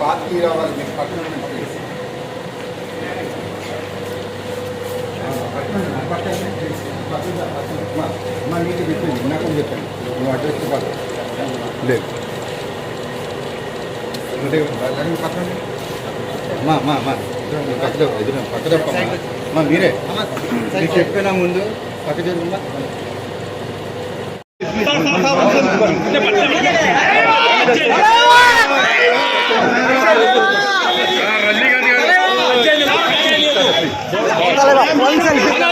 పాత తీరా వాళ్ళు మీకు పక్కన ఉన్న మా- మా చెప్పింది నాకు చెప్పండి నువ్వు అడ్రస్ లేదు అంటే పక్కన మా మా మా పక్కన ఎదురు పక్కన మా మీరే నీకు చెప్పినా ముందు పక్క జరుగుతుందా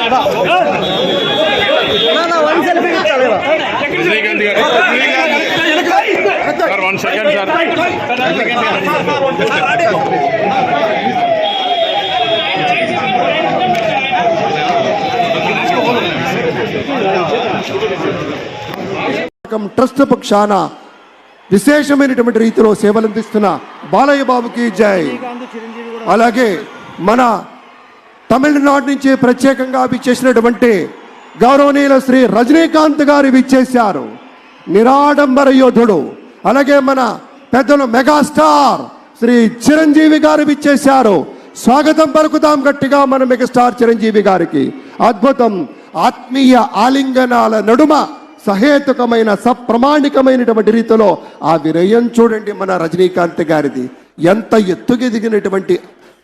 గారు sir one second sir trust పక్షాన విశేషమైనటువంటి రీతిలో సేవలందిస్తున్న బాలయ్య బాబుకి జై. అలాగే మన తమిళనాడు నుంచి ప్రత్యేకంగా విచ్చేసినటువంటి గౌరవనీయుల శ్రీ రజనీకాంత్ గారు విచ్చేశారు. నిరాడంబర యోధుడు. అలాగే మన పెద్దలు మెగాస్టార్ శ్రీ చిరంజీవి గారు విచ్చేశారు. స్వాగతం పలుకుతాం గట్టిగా మన మెగాస్టార్ చిరంజీవి గారికి. అద్భుతం ఆత్మీయ ఆలింగనాల నడుమ సహేతుకమైన సప్రమాణికమైనటువంటి రీతిలో ఆ వినయం చూడండి మన రజనీకాంత్ గారిది. ఎంత ఎత్తుకెదిగినటువంటి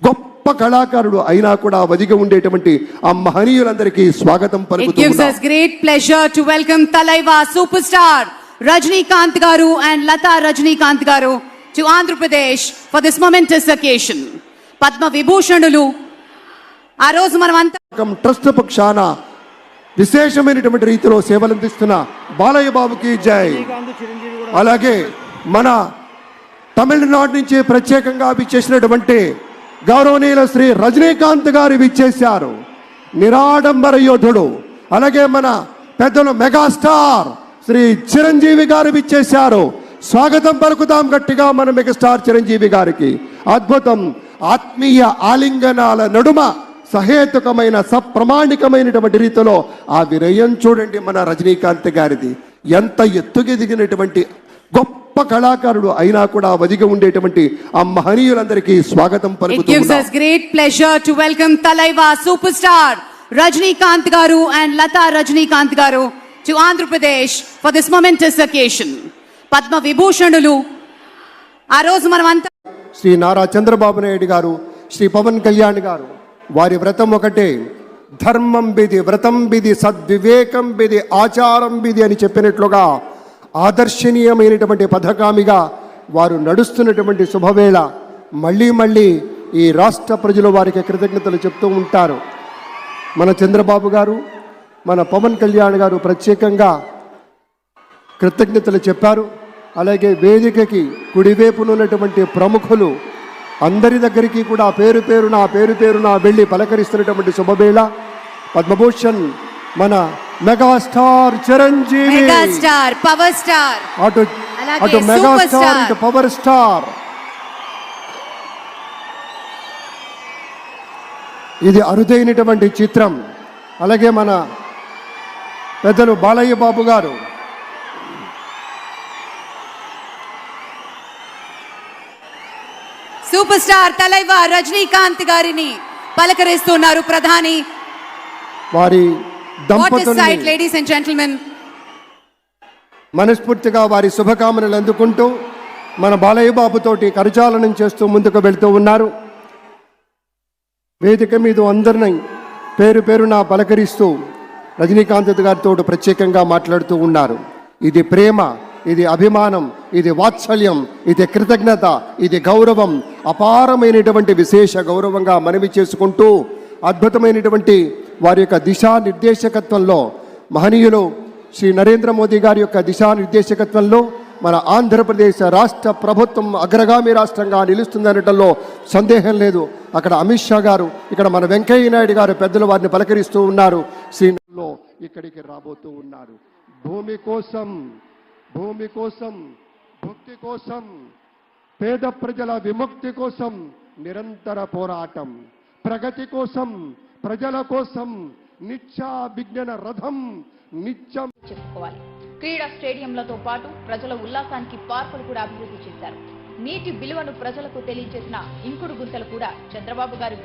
గొప్ప గొప్ప కళాకారుడు అయినా కూడా వదిగా ఉండేటువంటి ఆ మహనీయులందరికీ స్వాగతం పలుకుతూ ఉన్నాం. Great pleasure to welcome Thalaiva super star Rajinikanth garu and Latha Rajinikanth garu to Andhra Pradesh for this momentous occasion Padma విభూషణులు ఆ రోజు మనం అంతా ట్రస్ట్ పక్షాన విశేషమైనటువంటి రీతిలో సేవలు అందిస్తున్న బాలయ్య బాబుకి జై. అలాగే మన తమిళనాడు నుంచి ప్రత్యేకంగా అభి చేసినటువంటి గౌరవనీయుల శ్రీ రజనీకాంత్ గారు విచ్చేశారు. నిరాడంబర యోధుడు. అలాగే మన పెద్దలు మెగాస్టార్ శ్రీ చిరంజీవి గారు విచ్చేశారు. స్వాగతం పలుకుతాం గట్టిగా మన మెగాస్టార్ చిరంజీవి గారికి. అద్భుతం ఆత్మీయ ఆలింగనాల నడుమ సహేతుకమైన సప్రమాణికమైనటువంటి రీతిలో ఆ వినయం చూడండి మన రజనీకాంత్ గారిది. ఎంత ఎత్తుకెదిగినటువంటి గొప్ప కళాకారుడు అయినా కూడా వదిగి ఉండేటువంటి ఆ మహనీయులందరికీ స్వాగతం It పలుకుతూ gives ఉన్నాం. us great pleasure to welcome Talaiva superstar Rajnikant Garu and Lata Rajnikant Garu to Andhra Pradesh for this momentous occasion. Padma విభూషణులు ఆ రోజు మనమంతా శ్రీ నారా చంద్రబాబు నాయుడు గారు శ్రీ పవన్ కళ్యాణ్ గారు వారి వ్రతం ఒకటే ధర్మం బిది వ్రతం బిది సద్వివేకం బిది ఆచారం బిది అని చెప్పినట్లుగా ఆదర్శనీయమైనటువంటి పథకామిగా వారు నడుస్తున్నటువంటి శుభవేళ మళ్ళీ మళ్ళీ ఈ రాష్ట్ర ప్రజలు వారికి కృతజ్ఞతలు చెప్తూ ఉంటారు. మన చంద్రబాబు గారు మన పవన్ కళ్యాణ్ గారు ప్రత్యేకంగా కృతజ్ఞతలు చెప్పారు. అలాగే వేదికకి కుడివైపునున్నటువంటి ప్రముఖులు అందరి దగ్గరికి కూడా పేరు పేరున పేరు పేరున వెళ్ళి పలకరిస్తున్నటువంటి శుభవేళ. పద్మభూషణ్ మన megastar Chiranjeevi megastar power star అటు అటు మెగాస్టార్ స్టార్. ఇటు పవర్ స్టార్ ఇది అరుదైనటువంటి చిత్రం. అలాగే మన పెద్దలు బాలయ్య బాబు గారు. సూపర్ స్టార్ తలైవా రజనీకాంత్ గారిని పలకరిస్తున్నారు ప్రధాని. వారి జెంటిల్మెన్ మనస్ఫూర్తిగా వారి శుభకామనలు అందుకుంటూ మన బాలయ్య బాబుతోటి కరచాలనం చేస్తూ ముందుకు వెళ్తూ ఉన్నారు. వేదిక మీద అందరిని పేరు పేరున పలకరిస్తూ రజనీకాంత్ గారితో ప్రత్యేకంగా మాట్లాడుతూ ఉన్నారు. ఇది ప్రేమ ఇది అభిమానం ఇది వాత్సల్యం ఇది కృతజ్ఞత ఇది గౌరవం అపారమైనటువంటి విశేష గౌరవంగా మనవి చేసుకుంటూ అద్భుతమైనటువంటి వారి యొక్క దిశానిర్దేశకత్వంలో మహనీయులు శ్రీ నరేంద్ర మోదీ గారి యొక్క దిశానిర్దేశకత్వంలో మన ఆంధ్రప్రదేశ్ రాష్ట్ర ప్రభుత్వం అగ్రగామి రాష్ట్రంగా నిలుస్తుందనటంలో సందేహం లేదు. అక్కడ అమిత్ షా గారు ఇక్కడ మన వెంకయ్య నాయుడు గారు పెద్దలు వారిని పలకరిస్తూ ఉన్నారు. శ్రీలో ఇక్కడికి రాబోతూ ఉన్నారు. భూమి కోసం భూమి కోసం భక్తి కోసం పేద ప్రజల విముక్తి కోసం నిరంతర పోరాటం. ప్రగతి కోసం ప్రజల కోసం నిత్యా విజ్ఞాన రథం నిత్యం చెప్పుకోవాలి. క్రీడా స్టేడియంలతో పాటు ప్రజల ఉల్లాసానికి పార్కులు కూడా అభివృద్ధి చేశారు. నీటి విలువను ప్రజలకు తెలియజేసిన ఇంకుడు గుంతలు కూడా చంద్రబాబు గారి